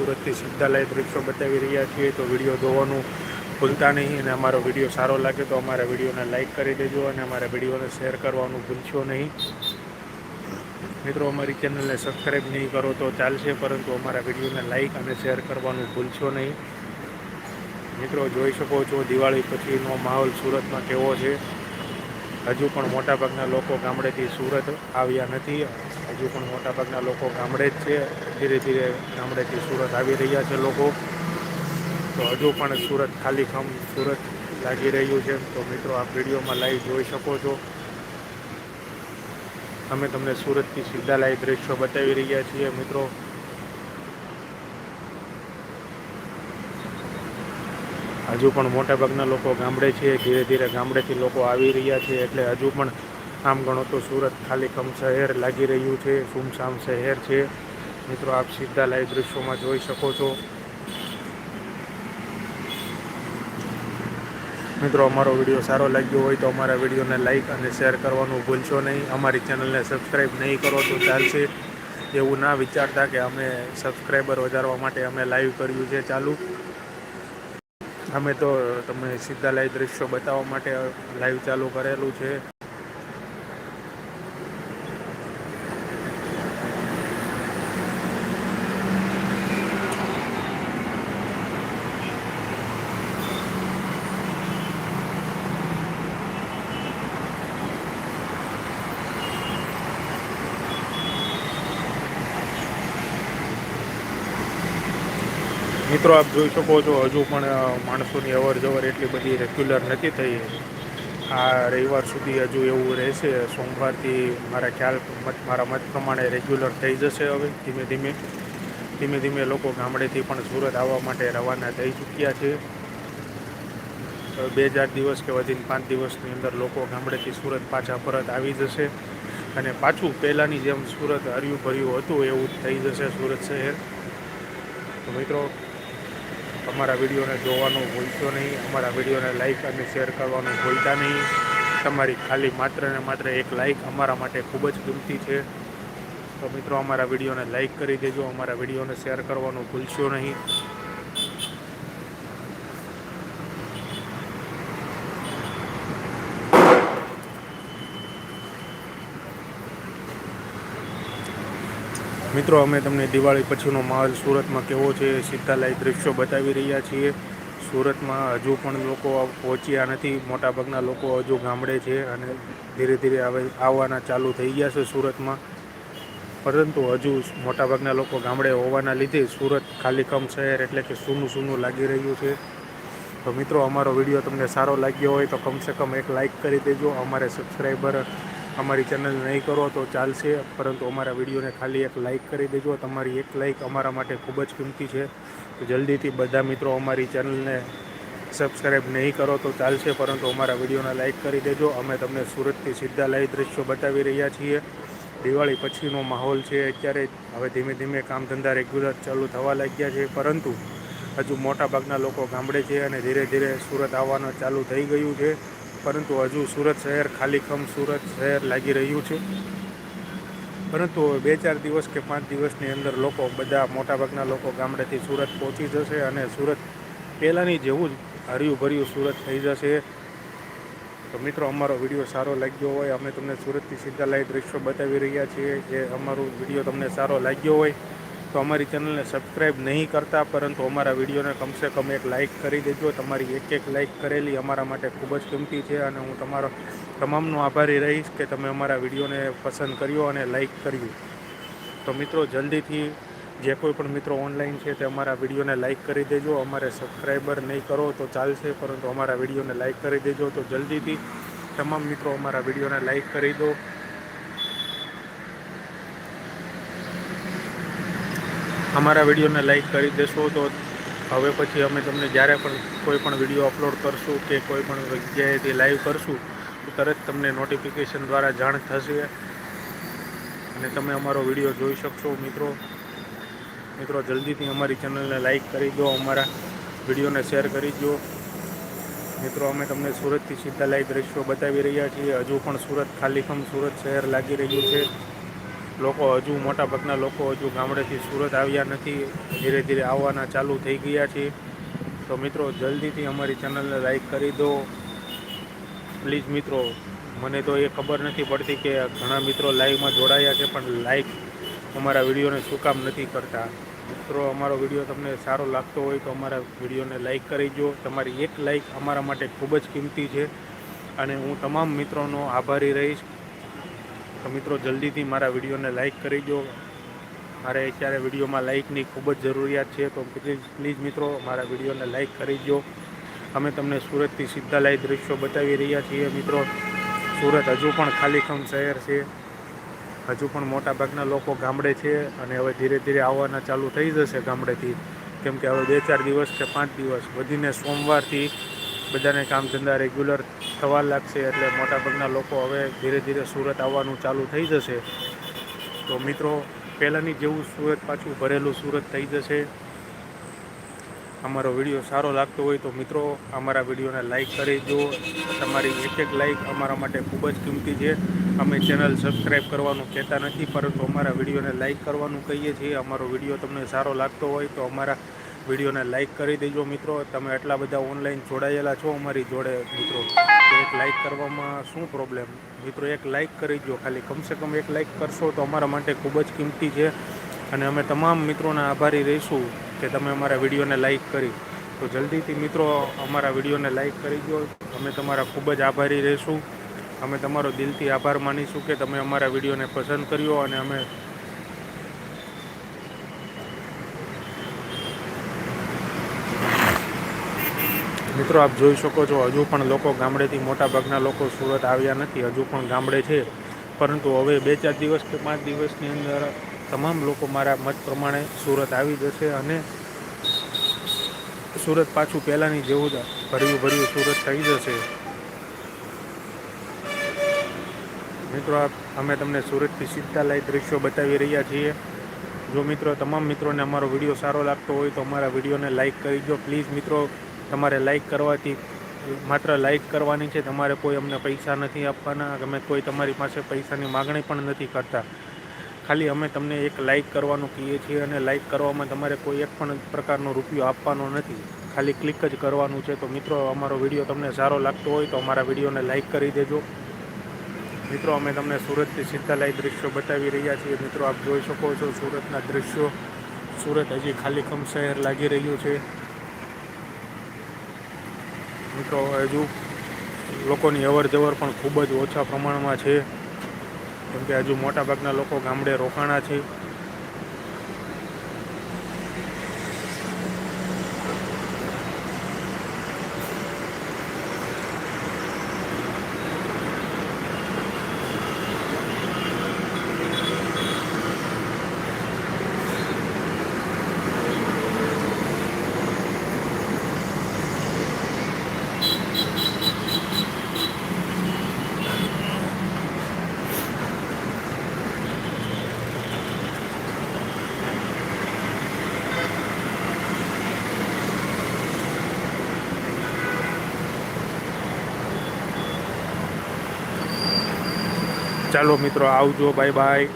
સુરતથી સીધા લાઈવ દ્રશ્યો બતાવી રહ્યા છીએ તો વીડિયો જોવાનું ભૂલતા નહીં અને અમારો વીડિયો સારો લાગે તો અમારા વિડીયોને લાઇક કરી દેજો અને અમારા વિડીયોને શેર કરવાનું ભૂલશો નહીં. મિત્રો, અમારી ચેનલને સબસ્ક્રાઈબ નહીં કરો તો ચાલશે, પરંતુ અમારા વિડીયોને લાઇક અને શેર કરવાનું ભૂલશો નહીં. મિત્રો, જોઈ શકો છો, દિવાળી પછીનો માહોલ સુરતમાં કેવો છે? હજુ પણ મોટાભાગના લોકો ગામડેથી સુરત આવ્યા નથી. હજુ પણ મોટાભાગના લોકો ગામડે જ છે, ધીરે ધીરે ગામડેથી સુરત આવી રહ્યા છે લોકો. તો હજુ પણ સુરત ખાલી ખમ, સુરત લાગી રહ્યું છે. તો મિત્રો આ વિડીયોમાં લાઈવ જોઈ શકો છો. અમે તમને સુરતથી સીધા લાઈવ દ્રશ્યો બતાવી રહ્યા છીએ, મિત્રો. હજુ પણ મોટાભાગના લોકો ગામડે છે, ધીરે ધીરે ગામડેથી લોકો આવી રહ્યા છે, એટલે હજુ પણ આમ ગણો તો સુરત ખાલી કમ શહેર લાગી રહ્યું છે, સુમસામ શહેર છે. મિત્રો, આપ સીધા લાઈવ દૃશ્યોમાં જોઈ શકો છો. મિત્રો, અમારો વીડિયો સારો લાગ્યો હોય તો અમારા વિડીયોને લાઇક અને શેર કરવાનું ભૂલશો નહીં. અમારી ચેનલને સબસ્ક્રાઈબ નહીં કરો તો ચાલશે. એવું ના વિચારતા કે અમે સબસ્ક્રાઈબર વધારવા માટે અમે લાઈવ કર્યું છે ચાલુ. અમે તો તમે સીધા લાઈવ દૃશ્યો બતાવવા માટે લાઈવ ચાલુ કરેલું છે. મિત્રો, આપ જોઈ શકો છો, હજુ પણ માણસોની અવર જવર એટલી બધી રેગ્યુલર નથી થઈ. આ રવિવાર સુધી હજુ એવું રહેશે. સોમવારથી મારા ખ્યાલ, મત, મારા મત પ્રમાણે રેગ્યુલર થઈ જશે હવે, ધીમે ધીમે. ધીમે ધીમે લોકો ગામડેથી પણ સુરત આવવા માટે રવાના થઈ ચૂક્યા છે. બે ચાર દિવસ કે વધીને પાંચ દિવસની અંદર લોકો ગામડેથી સુરત પાછા પરત આવી જશે. અને પાછું પહેલાંની જેમ સુરત હર્યું ભર્યું હતું, એવું થઈ જશે સુરત શહેર. તો મિત્રો અમારા વિડીયોને જોવાનું ભૂલશો નહીં. અમારા વિડીયોને લાઇક અને શેર કરવાનું ભૂલતા નહીં. તમારી ખાલી માત્ર ને માત્ર એક લાઇક અમારા માટે ખૂબ જ કિંમતી છે. તો મિત્રો, અમારા વિડીયોને લાઇક કરી દેજો. અમારા વિડીયોને શેર કરવાનું ભૂલશો નહીં. મિત્રો, અમે તમને દિવાળી પછીનો માહોલ સુરતમાં કેવો છે લાઈવ દૃશ્યો બતાવી રહ્યા છીએ. સુરતમાં હજુ પણ લોકો પહોંચ્યા નથી. મોટાભાગના લોકો હજુ ગામડે છે અને ધીરે ધીરે હવે આવવાના ચાલુ થઈ ગયા છે સુરતમાં. પરંતુ હજુ મોટાભાગના લોકો ગામડે હોવાના લીધે સુરત ખાલી કમ શહેર એટલે કે સૂનું સૂનું લાગી રહ્યું છે. તો મિત્રો, અમારો વીડિયો તમને સારો લાગ્યો હોય તો કમસે કમ એક લાઇક કરી દેજો. અમારે સબસ્ક્રાઈબર અમારી ચેનલ નહીં કરો તો ચાલશે, પરંતુ અમારા વિડીયોને ખાલી એક લાઇક કરી દેજો. તમારી એક લાઇક અમારા માટે ખૂબ જ કિંમતી છે. જલ્દીથી બધા મિત્રો અમારી ચેનલને સબસ્ક્રાઈબ નહીં કરો તો ચાલશે, પરંતુ અમારા વિડીયોને લાઇક કરી દેજો. અમે તમને સુરતથી સીધા લાઈવ દ્રશ્યો બતાવી રહ્યા છીએ. દિવાળી પછીનો માહોલ છે અત્યારે. હવે ધીમે ધીમે કામ ધંધા રેગ્યુલર ચાલુ થવા લાગ્યા છે, પરંતુ હજુ મોટાભાગના લોકો ગામડે છે અને ધીરે ધીરે સુરત આવવાનું ચાલુ થઈ ગયું છે. પરંતુ હજુ સુરત શહેર ખાલીખમ સુરત શહેર લાગી રહ્યું છે. પરંતુ બે ચાર દિવસ કે પાંચ દિવસની અંદર લોકો બધા મોટાભાગના લોકો ગામડેથી સુરત પહોંચી જશે અને સુરત પહેલાંની જેવું જ હર્યું ભર્યું સુરત થઈ જશે. તો મિત્રો, અમારો વીડિયો સારો લાગ્યો હોય, અમે તમને સુરતથી સીધા લાઈવ દૃશ્યો બતાવી રહ્યા છીએ. જે અમારો વીડિયો તમને સારો લાગ્યો હોય તો અમારી ચેનલને સબસ્ક્રાઈબ નહીં કરતા, પરંતુ અમારા વિડીયોને કમસે કમ એક લાઇક કરી દેજો. તમારી એક એક લાઇક કરેલી અમારા માટે ખૂબ જ કિંમતી છે અને હું તમારો તમામનો આભારી રહીશ કે તમે અમારા વિડીયોને પસંદ કર્યો અને લાઇક કર્યું. તો મિત્રો, જલ્દીથી જે કોઈ પણ મિત્રો ઓનલાઈન છે તે અમારા વિડીયોને લાઇક કરી દેજો. અમારે સબસ્ક્રાઈબર નહીં કરો તો ચાલશે, પરંતુ અમારા વિડીયોને લાઇક કરી દેજો. તો જલ્દીથી તમામ મિત્રો અમારા વિડીયોને લાઇક કરી દો. અમારા વિડીયોને લાઈક કરી દેશો તો હવે પછી અમે તમને જ્યારે પણ કોઈ પણ વીડિયો અપલોડ કરશું કે કોઈ પણ જગ્યાએથી લાઈવ કરશું, તો તરત તમને નોટિફિકેશન દ્વારા જાણ થશે. અને તમે અમારો વીડિયો જોઈ શકશો. મિત્રો મિત્રો, જલ્દીથી અમારી ચેનલને લાઈક કરી દો, અમારા વિડીયોને શેર કરી દો. મિત્રો, અમે તમને સુરતથી સીધા લાઈવ દ્રશ્યો બતાવી રહ્યા છીએ. હજુ પણ સુરત, ખાલીખમ સુરત શહેર લાગી રહ્યું છે. લોકો હજુ મોટાભાગના લોકો હજુ ગામડેથી સુરત આવ્યા નથી. ધીરે ધીરે આવવાના ચાલુ થઈ ગયા છે. તો મિત્રો, જલ્દીથી અમારી ચેનલને લાઈક કરી દો. પ્લીઝ મિત્રો, મને તો એ ખબર નથી પડતી કે ઘણા મિત્રો લાઈવમાં જોડાયા છે, પણ લાઈક અમારા વિડીયોને શું કામ નથી કરતા. મિત્રો, અમારો વીડિયો તમને સારો લાગતો હોય તો અમારા વિડીયોને લાઈક કરી દો. તમારી એક લાઈક અમારા માટે ખૂબ જ કિંમતી છે. અને હું તમામ મિત્રોનો આભારી રહીશ. તો મિત્રો, જલ્દીથી મારા વિડીયોને લાઈક કરી દો. મારે અત્યારે વિડીયોમાં લાઇકની ખૂબ જ જરૂરિયાત છે, તો પ્લીઝ પ્લીઝ મિત્રો, મારા વિડીયોને લાઇક કરી દો. અમે તમને સુરતથી સીધા લાઈવ દૃશ્યો બતાવી રહ્યા છીએ, મિત્રો. સુરત હજુ પણ ખાલીખમ શહેર છે. હજુ પણ મોટાભાગના લોકો ગામડે છે અને હવે ધીરે ધીરે આવવાના ચાલુ થઈ જશે ગામડેથી. કેમ કે હવે બે ચાર દિવસ કે પાંચ દિવસ વધીને સોમવારથી બધાને કામ ધંધા રેગ્યુલર થવા લાગશે એટલે મોટાભાગના લોકો હવે ધીરે ધીરે સુરત આવવાનું ચાલુ થઈ જશે. તો મિત્રો, પહેલાંની જેવું સુરત પાછું ભરેલું સુરત થઈ જશે. અમારો વીડિયો સારો લાગતો હોય તો મિત્રો, અમારા વિડીયોને લાઇક કરી દો. તમારી એક એક લાઈક અમારા માટે ખૂબ જ કિંમતી છે. અમે ચેનલ સબસ્ક્રાઈબ કરવાનું કહેતા નથી, પરંતુ અમારા વિડીયોને લાઇક કરવાનું કહીએ છીએ. અમારો વીડિયો તમને સારો લાગતો હોય તો અમારા વિડીયોને લાઇક કરી દેજો મિત્રો. તમે એટલા બધા ઓનલાઈન જોડાયેલા છો અમારી જોડે મિત્રો. એક લાઈક કરવામાં શું પ્રોબ્લેમ મિત્રો, એક લાઇક કરી દો ખાલી. કમસે કમ એક લાઇક કરશો તો અમારા માટે ખૂબ જ કિંમતી છે. અને અમે તમામ મિત્રોના આભારી રહીશું કે તમે અમારા વિડીયોને લાઇક કરી. તો જલ્દીથી મિત્રો, અમારા વિડીયોને લાઇક કરી દો અમે તમારા ખૂબ જ આભારી રહીશું. અમે તમારો દિલથી આભાર માનીશું કે તમે અમારા વિડીયોને પસંદ કર્યો અને અમે મિત્રો, આપ જોઈ શકો છો, હજુ પણ લોકો ગામડેથી મોટાભાગના લોકો સુરત આવ્યા નથી, હજુ પણ ગામડે છે. પરંતુ હવે બે ચાર દિવસ કે પાંચ દિવસની અંદર તમામ લોકો મારા મત પ્રમાણે સુરત આવી જશે અને સુરત પાછું પહેલાંની જેવું જ ભર્યું ભર્યું સુરત થઈ જશે. મિત્રો અમે તમને સુરતથી સીધા લાઈવ દૃશ્યો બતાવી રહ્યા છીએ. જો મિત્રો, તમામ મિત્રોને અમારો વીડિયો સારો લાગતો હોય તો અમારા વિડીયોને લાઈક કરી દો. પ્લીઝ મિત્રો તમારે લાઈક કરવાથી માત્ર લાઈક કરવાની છે, તમારે કોઈ અમને પૈસા નથી આપવાના, અમે કોઈ તમારી પાસે પૈસાની માગણી પણ નથી કરતા. ખાલી અમે તમને એક લાઈક કરવાનું કહીએ છીએ અને લાઈક કરવામાં તમારે કોઈ એક પણ પ્રકારનો રૂપિયો આપવાનો નથી. ખાલી ક્લિક જ કરવાનું છે. તો મિત્રો, અમારો વીડિયો તમને સારો લાગતો હોય તો અમારા વિડીયોને લાઈક કરી દેજો. મિત્રો, અમે તમને સુરતથી સીધા લાઈવ દૃશ્યો બતાવી રહ્યા છીએ. મિત્રો, આપ જોઈ શકો છો સુરતના દૃશ્યો સુરત હજી ખાલીખમ શહેર લાગી રહ્યું છે. મિત્રો, હજુ લોકોની અવર જવર પણ ખૂબ જ ઓછા પ્રમાણમાં છે. કેમ કે હજુ મોટાભાગના લોકો ગામડે રોકાણા છે. ચાલો મિત્રો આવજો બાય બાય